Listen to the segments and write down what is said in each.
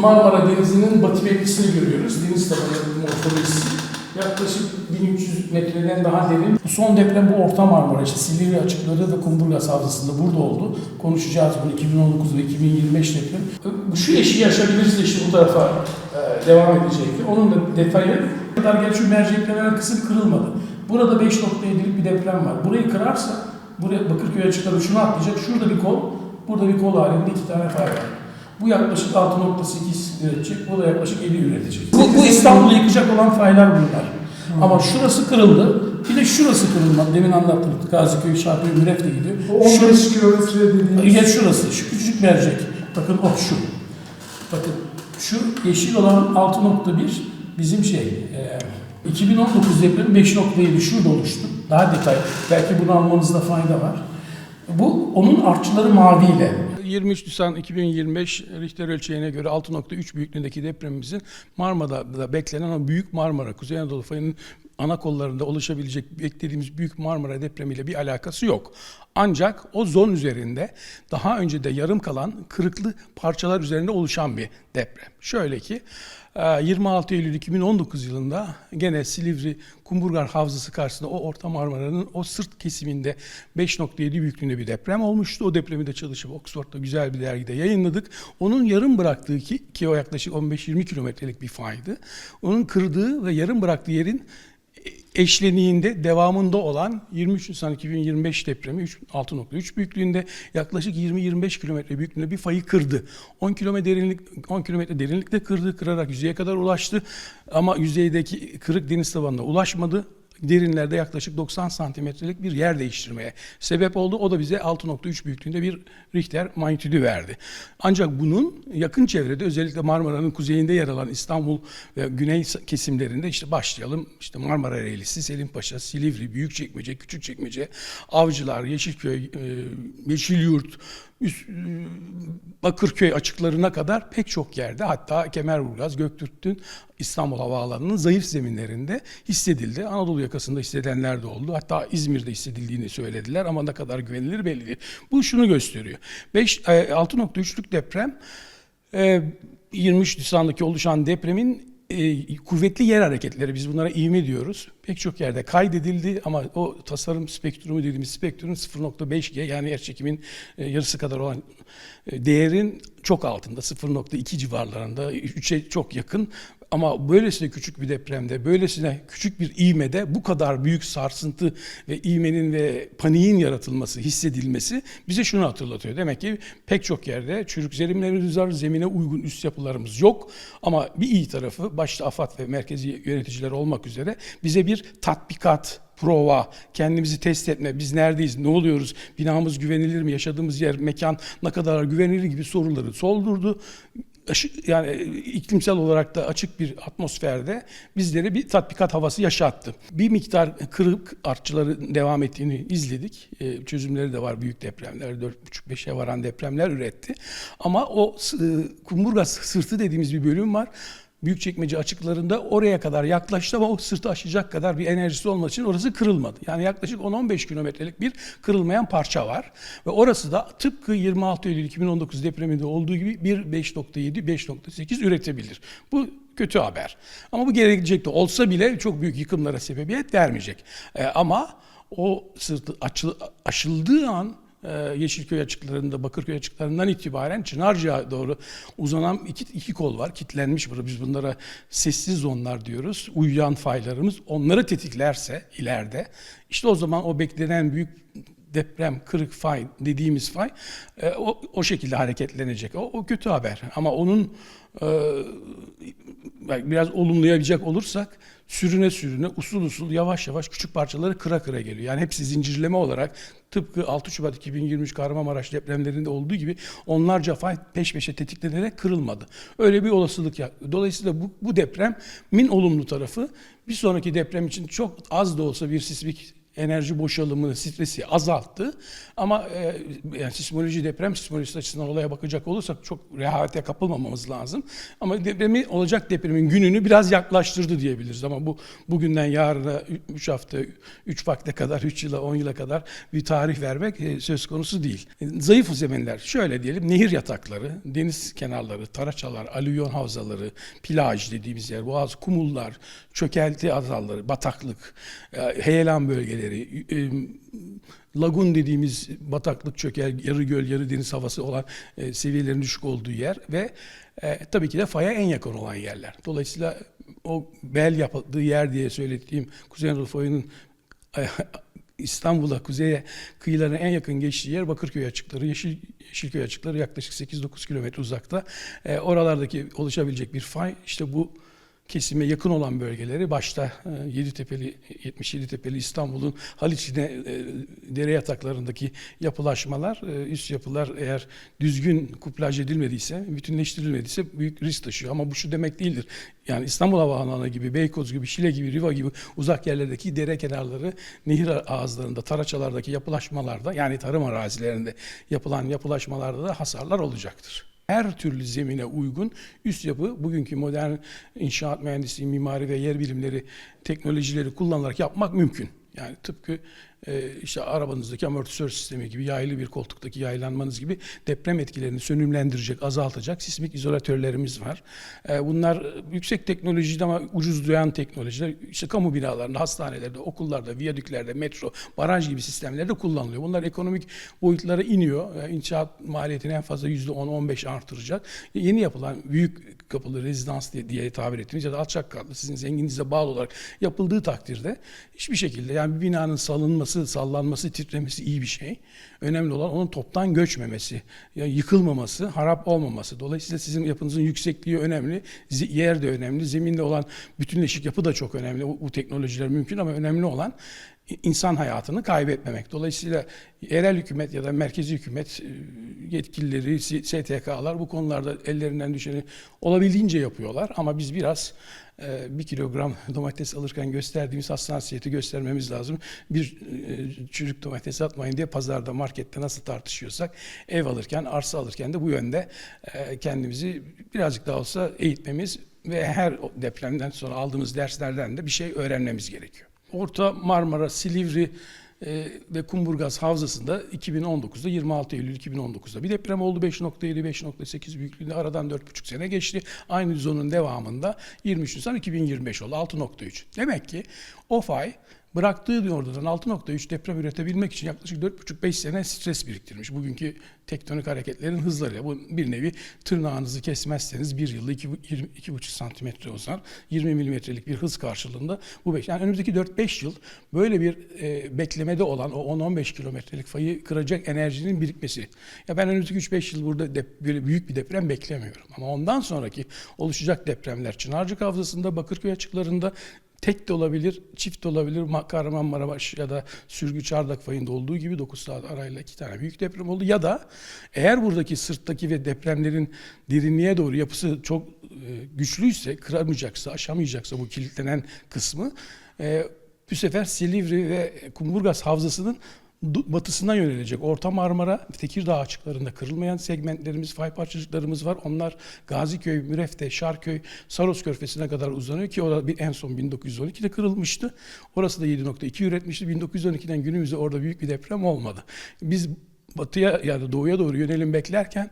Marmara Denizi'nin batı bölgesini görüyoruz. Deniz tabanı morfolojisi. Yaklaşık 1300 metreden daha derin. Son deprem bu Orta Marmara, işte Silivri açıklığı ve Kumburgaz Havzası'nda burada oldu. Konuşacağız bunu 2019 ve 2025 deprem. Şu eşiği aşabiliriz işte bu tarafa e, devam edecekti. Onun da detayı kadar gel şu merceklemenen kısım kırılmadı. Burada 5.7'lik bir deprem var. Burayı kırarsa buraya Bakırköy açıkları şunu atlayacak. Şurada bir kol, burada bir kol halinde iki tane fay var. Bu yaklaşık 6.8 üretecek, bu da yaklaşık 50 üretecek. Bu, bu İstanbul'u yıkacak olan faylar bunlar. Ama şurası kırıldı, bir de şurası kırılmadı. Demin anlattım, Gaziköy, Şarköy, Müref de gidiyor. O 15 kilometre dediğimiz Ya şurası, şu küçücük mercek. Bakın o şu. Bakın şu yeşil olan 6.1 bizim şey, e, 2019 depremi 5.7 şurada oluştu. Daha detay. Belki bunu almanızda fayda var. Bu onun artçıları maviyle. 23 Nisan 2025 Richter ölçeğine göre 6.3 büyüklüğündeki depremimizin Marmara'da beklenen o büyük Marmara, Kuzey Anadolu fayının ana kollarında oluşabilecek beklediğimiz büyük Marmara depremiyle bir alakası yok. Ancak o zon üzerinde daha önce de yarım kalan kırıklı parçalar üzerinde oluşan bir deprem. Şöyle ki e, 26 Eylül 2019 yılında gene Silivri Kumburgaz Havzası karşısında o Orta Marmara'nın o sırt kesiminde 5.7 büyüklüğünde bir deprem olmuştu. O depremi de çalışıp Oxford'da güzel bir dergide yayınladık. Onun yarım bıraktığı ki, ki o yaklaşık 15-20 kilometrelik bir faydı. Onun kırdığı ve yarım bıraktığı yerin eşleniğinde devamında olan 23 Nisan 2025 depremi 3 6.3 büyüklüğünde yaklaşık 20-25 kilometre büyüklüğünde bir fayı kırdı. 10 kilometre derinlik 10 kilometre derinlikte kırdı, kırarak yüzeye kadar ulaştı ama yüzeydeki kırık deniz tabanına ulaşmadı derinlerde yaklaşık 90 santimetrelik bir yer değiştirmeye sebep oldu. O da bize 6.3 büyüklüğünde bir Richter manyetüdü verdi. Ancak bunun yakın çevrede özellikle Marmara'nın kuzeyinde yer alan İstanbul ve güney kesimlerinde işte başlayalım. İşte Marmara Reylisi, Selimpaşa, Silivri, Büyükçekmece, Küçükçekmece, Avcılar, Yeşilköy, e, Yeşilyurt, Bakırköy açıklarına kadar pek çok yerde hatta Kemerburgaz, Göktürk'ün İstanbul Havaalanı'nın zayıf zeminlerinde hissedildi. Anadolu yakasında hissedenler de oldu. Hatta İzmir'de hissedildiğini söylediler ama ne kadar güvenilir belli değil. Bu şunu gösteriyor. 5 6.3'lük deprem e, 23 Nisan'daki oluşan depremin e, kuvvetli yer hareketleri biz bunlara ivme diyoruz. Pek çok yerde kaydedildi ama o tasarım spektrumu dediğimiz spektrum 0.5G yani yer çekimin e, yarısı kadar olan e, değerin çok altında 0.2 civarlarında 3'e çok yakın ama böylesine küçük bir depremde, böylesine küçük bir ivmede bu kadar büyük sarsıntı ve ivmenin ve paniğin yaratılması, hissedilmesi bize şunu hatırlatıyor. Demek ki pek çok yerde çürük zeminlerimiz var, zemine uygun üst yapılarımız yok. Ama bir iyi tarafı başta AFAD ve merkezi yöneticiler olmak üzere bize bir tatbikat, prova, kendimizi test etme, biz neredeyiz, ne oluyoruz, binamız güvenilir mi, yaşadığımız yer, mekan ne kadar güvenilir gibi soruları soldurdu yani iklimsel olarak da açık bir atmosferde bizlere bir tatbikat havası yaşattı. Bir miktar kırık artçıları devam ettiğini izledik. E, çözümleri de var büyük depremler, 4,5-5'e varan depremler üretti. Ama o e, kumburgaz sırtı dediğimiz bir bölüm var. Büyükçekmece açıklarında oraya kadar yaklaştı ama o sırtı aşacak kadar bir enerjisi olmadığı için orası kırılmadı. Yani yaklaşık 10-15 kilometrelik bir kırılmayan parça var. Ve orası da tıpkı 26 Eylül 2019 depreminde olduğu gibi bir 5.7-5.8 üretebilir. Bu kötü haber. Ama bu gelecekte olsa bile çok büyük yıkımlara sebebiyet vermeyecek. Ee, ama o sırtı açıl, aşıldığı an e, Yeşilköy açıklarında, Bakırköy açıklarından itibaren Çınarca'ya doğru uzanan iki, iki kol var. Kitlenmiş burada. Biz bunlara sessiz zonlar diyoruz. Uyuyan faylarımız. Onları tetiklerse ileride işte o zaman o beklenen büyük deprem, kırık fay dediğimiz fay e, o, o şekilde hareketlenecek. O, o kötü haber. Ama onun e, biraz olumlayabilecek olursak sürüne sürüne, usul usul, yavaş yavaş küçük parçaları kıra kıra geliyor. Yani hepsi zincirleme olarak tıpkı 6 Şubat 2023 Kahramanmaraş depremlerinde olduğu gibi onlarca fay peş peşe tetiklenerek kırılmadı. Öyle bir olasılık ya. Dolayısıyla bu, bu depremin olumlu tarafı bir sonraki deprem için çok az da olsa bir sismik enerji boşalımını, stresi azalttı. Ama e, yani sismoloji, deprem sismolojisi açısından olaya bakacak olursak çok rehavete kapılmamamız lazım. Ama depremi, olacak depremin gününü biraz yaklaştırdı diyebiliriz. Ama bu bugünden yarına 3 hafta, 3 vakte kadar, 3 yıla, 10 yıla kadar bir tarih vermek e, söz konusu değil. E, Zayıf zeminler, şöyle diyelim, nehir yatakları, deniz kenarları, taraçalar, alüvyon havzaları, plaj dediğimiz yer, boğaz, kumullar, çökelti azalları, bataklık, e, heyelan bölgeleri, e, lagun dediğimiz bataklık çöker, yarı göl, yarı deniz havası olan e, seviyelerin düşük olduğu yer ve e, tabii ki de faya en yakın olan yerler. Dolayısıyla o bel yapıldığı yer diye söylediğim Kuzey Anadolu fayının İstanbul'a, kuzeye kıyılarına en yakın geçtiği yer Bakırköy açıkları, Yeşil, Yeşilköy açıkları yaklaşık 8-9 kilometre uzakta. E, oralardaki oluşabilecek bir fay işte bu kesime yakın olan bölgeleri başta e, Yeditepe'li 77 Tepeli İstanbul'un Haliç'ine e, dere yataklarındaki yapılaşmalar e, üst yapılar eğer düzgün kuplaj edilmediyse, bütünleştirilmediyse büyük risk taşıyor. Ama bu şu demek değildir. Yani İstanbul Havaalanı gibi, Beykoz gibi, Şile gibi, Riva gibi uzak yerlerdeki dere kenarları, nehir ağızlarında, taraçalardaki yapılaşmalarda yani tarım arazilerinde yapılan yapılaşmalarda da hasarlar olacaktır her türlü zemine uygun üst yapı bugünkü modern inşaat mühendisliği, mimari ve yer bilimleri teknolojileri kullanarak yapmak mümkün. Yani tıpkı işte arabanızdaki amortisör sistemi gibi yaylı bir koltuktaki yaylanmanız gibi deprem etkilerini sönümlendirecek, azaltacak sismik izolatörlerimiz var. E, bunlar yüksek teknolojide ama ucuz duyan teknolojiler. İşte kamu binalarında, hastanelerde, okullarda, viyadüklerde, metro, baraj gibi sistemlerde kullanılıyor. Bunlar ekonomik boyutlara iniyor. E, inşaat maliyetini en fazla %10-15 artıracak. Yeni yapılan büyük kapılı rezidans diye, diye tabir ettiğimiz ya da alçak katlı sizin zenginliğinize bağlı olarak yapıldığı takdirde hiçbir şekilde yani bir binanın salınması, sallanması, titremesi iyi bir şey. Önemli olan onun toptan göçmemesi, yani yıkılmaması, harap olmaması. Dolayısıyla sizin yapınızın yüksekliği önemli, yer de önemli, zeminde olan bütünleşik yapı da çok önemli. Bu, bu teknolojiler mümkün ama önemli olan insan hayatını kaybetmemek. Dolayısıyla yerel hükümet ya da merkezi hükümet e, yetkilileri, STK'lar bu konularda ellerinden düşeni olabildiğince yapıyorlar. Ama biz biraz e, bir kilogram domates alırken gösterdiğimiz hassasiyeti göstermemiz lazım. Bir e, çürük domates atmayın diye pazarda, markette nasıl tartışıyorsak ev alırken, arsa alırken de bu yönde kendimizi birazcık daha olsa eğitmemiz ve her depremden sonra aldığımız derslerden de bir şey öğrenmemiz gerekiyor. Orta Marmara, Silivri e, ve Kumburgaz Havzası'nda 2019'da 26 Eylül 2019'da bir deprem oldu 5.7 5.8 büyüklüğünde aradan 4,5 sene geçti. Aynı zonun devamında 23 Nisan 2025 oldu 6.3. Demek ki o fay bıraktığı oradan 6.3 deprem üretebilmek için yaklaşık 4,5-5 sene stres biriktirmiş. Bugünkü tektonik hareketlerin hızlarıyla bu bir nevi tırnağınızı kesmezseniz bir yılda 2,5 santimetre uzar. 20 milimetrelik bir hız karşılığında bu beş. Yani önümüzdeki 4-5 yıl böyle bir e, beklemede olan o 10-15 kilometrelik fayı kıracak enerjinin birikmesi. Ya ben önümüzdeki 3-5 yıl burada dep- böyle büyük bir deprem beklemiyorum. Ama ondan sonraki oluşacak depremler Çınarcık Havzası'nda, Bakırköy açıklarında tek de olabilir, çift de olabilir. Ma- Kahramanmaraş ya da Sürgü Çardak fayında olduğu gibi 9 saat arayla iki tane büyük deprem oldu. Ya da eğer buradaki sırttaki ve depremlerin derinliğe doğru yapısı çok e, güçlüyse, kıramayacaksa, aşamayacaksa bu kilitlenen kısmı e, bu sefer Silivri ve Kumburgaz Havzası'nın batısına yönelecek. Orta Marmara, Tekirdağ açıklarında kırılmayan segmentlerimiz, fay parçacıklarımız var. Onlar Gaziköy, Mürefte, Şarköy, Saros Körfezi'ne kadar uzanıyor ki orada bir en son 1912'de kırılmıştı. Orası da 7.2 üretmişti. 1912'den günümüzde orada büyük bir deprem olmadı. Biz batıya ya da doğuya doğru yönelim beklerken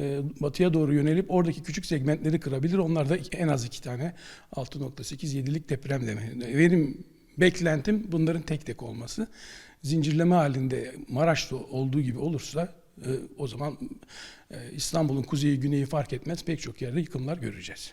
e, batıya doğru yönelip oradaki küçük segmentleri kırabilir. Onlar da en az iki tane 6.8-7'lik deprem demek. Benim beklentim bunların tek tek olması. Zincirleme halinde Maraş'ta olduğu gibi olursa e, o zaman e, İstanbul'un kuzeyi güneyi fark etmez pek çok yerde yıkımlar göreceğiz.